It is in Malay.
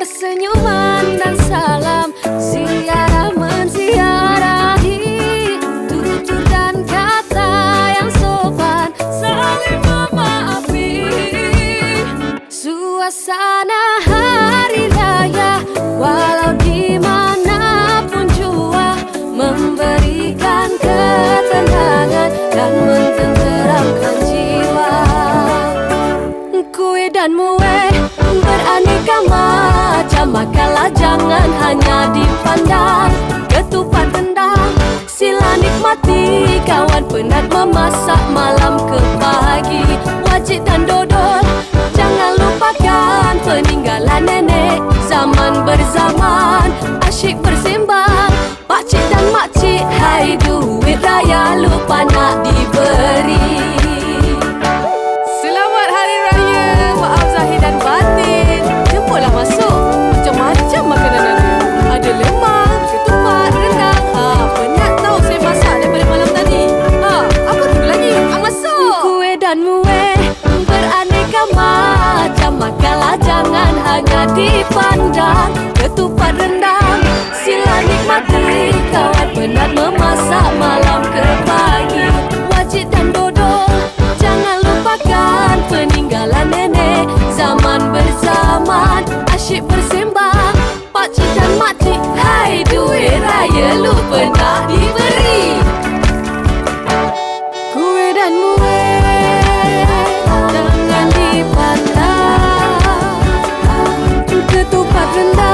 Bertukar senyuman dan salam. Ziarah menziarahi Tutur dan kata yang sopan. Saling memaafi. Suasana hari raya Walau di manapun jua Memberikan ketenangan Dan mententeramkan jiwa. Kue dan beraneka Makalah jangan hanya dipandang. Ketupat rendang sila nikmati. Kawan penat memasak malam ke pagi. Wajib dan dodol jangan lupakan Peninggalan nenek. Zaman berzaman Asyik bersembang. Pakcik dan makcik Hai duit raya lupa nak diberi dipandang Ketupat rendang. Sila nikmati Kawan penat memasak malam ke pagi. Wajib dan bodoh Jangan lupakan Peninggalan nenek. Zaman berzaman Asyik bersembang. Pakcik dan makcik Hai duit raya lupa pernah di Patrandar